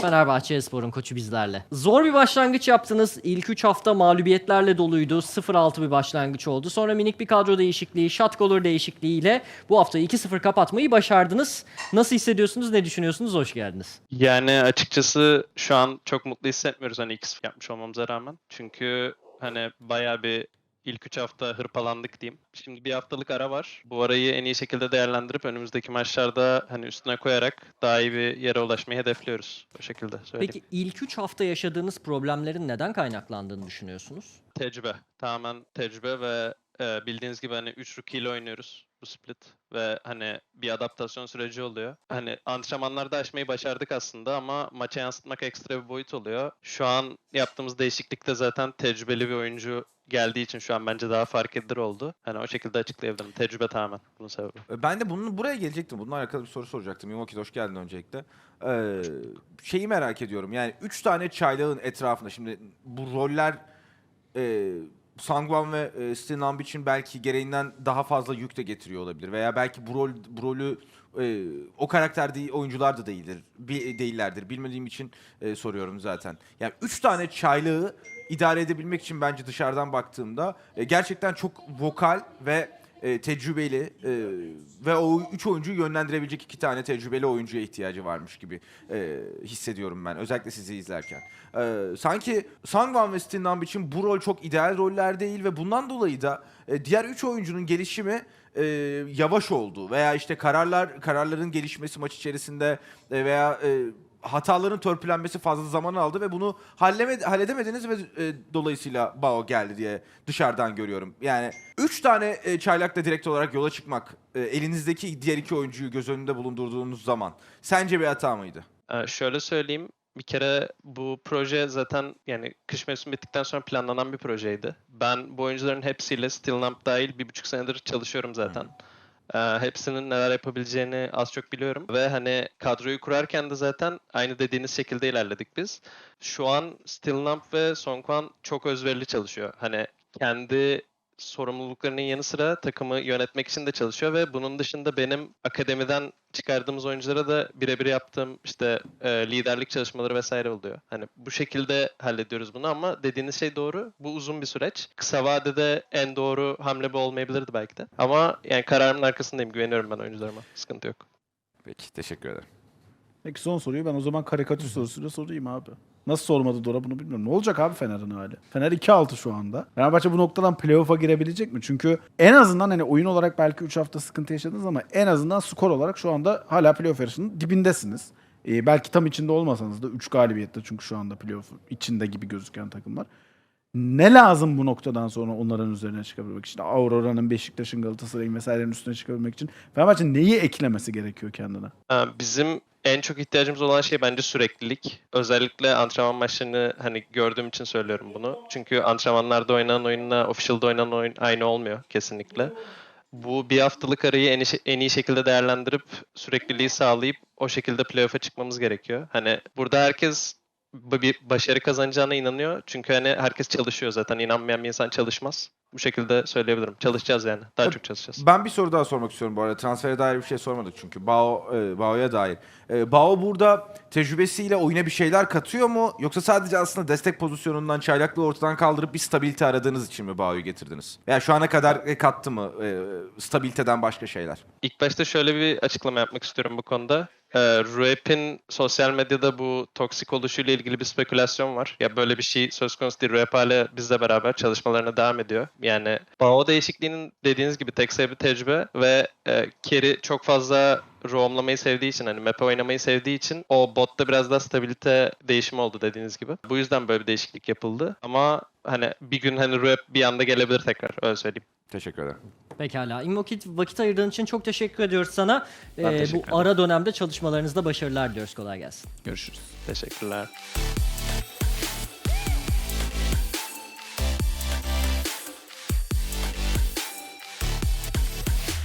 Fenerbahçe Espor'un koçu bizlerle. Zor bir başlangıç yaptınız. İlk 3 hafta mağlubiyetlerle doluydu. 0-6 bir başlangıç oldu. Sonra minik bir kadro değişikliği, shot caller değişikliğiyle bu haftayı 2-0 kapatmayı başardınız. Nasıl hissediyorsunuz, ne düşünüyorsunuz? Hoş geldiniz. Yani açıkçası şu an çok mutlu hissetmiyoruz hani X yapmış olmamıza rağmen. Çünkü hani bayağı bir ilk 3 hafta hırpalandık diyeyim. Şimdi bir haftalık ara var. Bu arayı en iyi şekilde değerlendirip önümüzdeki maçlarda hani üstüne koyarak daha iyi bir yere ulaşmayı hedefliyoruz. O şekilde söyleyeyim. Peki ilk 3 hafta yaşadığınız problemlerin neden kaynaklandığını düşünüyorsunuz? Tecrübe. Tamamen tecrübe ve e, bildiğiniz gibi hani 3 rookie ile oynuyoruz bu split ve hani bir adaptasyon süreci oluyor. Hani antrenmanlarda aşmayı başardık aslında ama maça yansıtmak ekstra bir boyut oluyor. Şu an yaptığımız değişiklikte zaten tecrübeli bir oyuncu geldiği için şu an bence daha fark edilir oldu. Hani o şekilde açıklayabilirim. Tecrübe tamamen bunun sebebi. E, Ben de bunun buraya gelecektim. Bununla alakalı bir soru soracaktım. Yimoki hoş geldin öncelikle. Ee, şeyi merak ediyorum. Yani 3 tane çaylağın etrafında şimdi bu roller e, Sangwan ve e, Stinamp için belki gereğinden daha fazla yük de getiriyor olabilir. Veya belki bu, rol, bu rolü e, o karakter değil, oyuncular da değildir. Bi, değillerdir. Bilmediğim için e, soruyorum zaten. Yani 3 tane çaylığı idare edebilmek için bence dışarıdan baktığımda e, gerçekten çok vokal ve e, tecrübeli e, ve o üç oyuncuyu yönlendirebilecek iki tane tecrübeli oyuncuya ihtiyacı varmış gibi e, hissediyorum ben. Özellikle sizi izlerken. E, sanki Sangwan ve Stinamp için bu rol çok ideal roller değil ve bundan dolayı da e, diğer üç oyuncunun gelişimi e, yavaş oldu veya işte kararlar kararların gelişmesi maç içerisinde e, veya e, hataların törpülenmesi fazla zaman aldı ve bunu halleme, halledemediniz ve e, dolayısıyla Bao geldi diye dışarıdan görüyorum. Yani 3 tane e, çaylakla direkt olarak yola çıkmak e, elinizdeki diğer iki oyuncuyu göz önünde bulundurduğunuz zaman sence bir hata mıydı? Ee, şöyle söyleyeyim. Bir kere bu proje zaten yani kış mevsimi bittikten sonra planlanan bir projeydi. Ben bu oyuncuların hepsiyle Still Lamp dahil bir buçuk senedir çalışıyorum zaten. Ee, hepsinin neler yapabileceğini az çok biliyorum. Ve hani kadroyu kurarken de zaten aynı dediğiniz şekilde ilerledik biz. Şu an Still Lamp ve Songkwan çok özverili çalışıyor. Hani kendi sorumluluklarının yanı sıra takımı yönetmek için de çalışıyor ve bunun dışında benim akademiden çıkardığımız oyunculara da birebir yaptığım işte e, liderlik çalışmaları vesaire oluyor. Hani bu şekilde hallediyoruz bunu ama dediğiniz şey doğru. Bu uzun bir süreç. Kısa vadede en doğru hamle bu olmayabilirdi belki de. Ama yani kararımın arkasındayım. Güveniyorum ben oyuncularıma. Sıkıntı yok. Peki teşekkür ederim. Peki son soruyu ben o zaman karikatür sorusuyla sorayım abi. Nasıl sormadı Dora bunu bilmiyorum. Ne olacak abi Fener'in hali? Fener 2-6 şu anda. Fenerbahçe bu noktadan playoff'a girebilecek mi? Çünkü en azından hani oyun olarak belki 3 hafta sıkıntı yaşadınız ama en azından skor olarak şu anda hala playoff yarışının dibindesiniz. Ee, belki tam içinde olmasanız da 3 galibiyette çünkü şu anda playoff içinde gibi gözüken takımlar. Ne lazım bu noktadan sonra onların üzerine çıkabilmek için? Aurora'nın, Beşiktaş'ın, Galatasaray'ın vesairenin üstüne çıkabilmek için Fenerbahçe neyi eklemesi gerekiyor kendine? Ha, Bizim en çok ihtiyacımız olan şey bence süreklilik. Özellikle antrenman maçlarını hani gördüğüm için söylüyorum bunu. Çünkü antrenmanlarda oynanan oyunla official'da oynanan oyun aynı olmuyor kesinlikle. Bu bir haftalık arayı en iyi, en iyi şekilde değerlendirip sürekliliği sağlayıp o şekilde playoff'a çıkmamız gerekiyor. Hani burada herkes bir başarı kazanacağına inanıyor. Çünkü hani herkes çalışıyor zaten. İnanmayan bir insan çalışmaz. Bu şekilde söyleyebilirim. Çalışacağız yani. Daha Tabii. çok çalışacağız. Ben bir soru daha sormak istiyorum bu arada. Transfere dair bir şey sormadık çünkü. Bao, e, Bao'ya dair. E, Bao burada tecrübesiyle oyuna bir şeyler katıyor mu? Yoksa sadece aslında destek pozisyonundan çaylaklığı ortadan kaldırıp bir stabilite aradığınız için mi Bao'yu getirdiniz? Veya şu ana kadar e, kattı mı e, stabiliteden başka şeyler? İlk başta şöyle bir açıklama yapmak istiyorum bu konuda. Ee, Ruep'in sosyal medyada bu toksik oluşuyla ilgili bir spekülasyon var. Ya böyle bir şey söz konusu değil. Ruep hala bizle beraber çalışmalarına devam ediyor. Yani BAO değişikliğinin dediğiniz gibi tek sebebi tecrübe ve e, Kerry çok fazla roamlamayı sevdiği için hani map oynamayı sevdiği için o botta biraz daha stabilite değişimi oldu dediğiniz gibi. Bu yüzden böyle bir değişiklik yapıldı. Ama hani bir gün hani Ruep bir anda gelebilir tekrar öyle söyleyeyim. Teşekkür ederim. Pekala. İmmokit vakit ayırdığın için çok teşekkür ediyoruz sana. Ee, teşekkür bu ara dönemde çalışmalarınızda başarılar diliyoruz. Kolay gelsin. Görüşürüz. Teşekkürler.